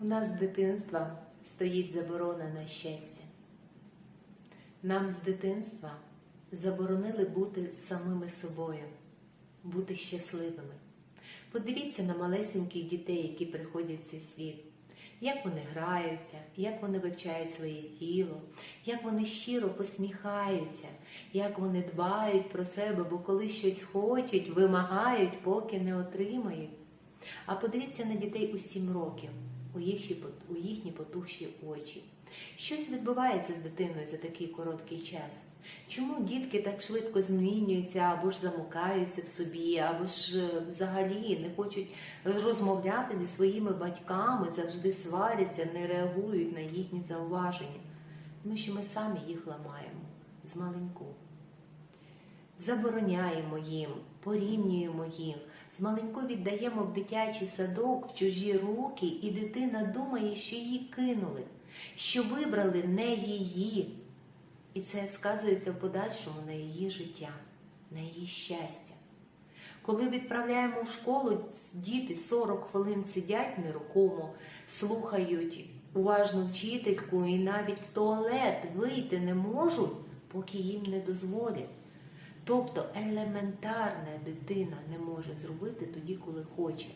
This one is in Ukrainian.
У нас з дитинства стоїть заборона на щастя. Нам з дитинства заборонили бути самими собою, бути щасливими. Подивіться на малесеньких дітей, які приходять в цей світ. Як вони граються, як вони вивчають своє тіло, як вони щиро посміхаються, як вони дбають про себе, бо коли щось хочуть, вимагають, поки не отримають. А подивіться на дітей у сім років, у їхні, у їхні потухші очі. Щось відбувається з дитиною за такий короткий час. Чому дітки так швидко змінюються або ж замукаються в собі, або ж е, взагалі не хочуть розмовляти зі своїми батьками, завжди сваряться, не реагують на їхні зауваження? Тому що ми самі їх ламаємо з маленьку забороняємо їм, порівнюємо їх, змаленько віддаємо в дитячий садок, в чужі руки, і дитина думає, що її кинули, що вибрали не її. І це сказується в подальшому на її життя, на її щастя. Коли відправляємо в школу, діти 40 хвилин сидять нерухомо, слухають уважну вчительку і навіть в туалет вийти не можуть, поки їм не дозволять. Тобто елементарне дитина не може зробити тоді, коли хоче.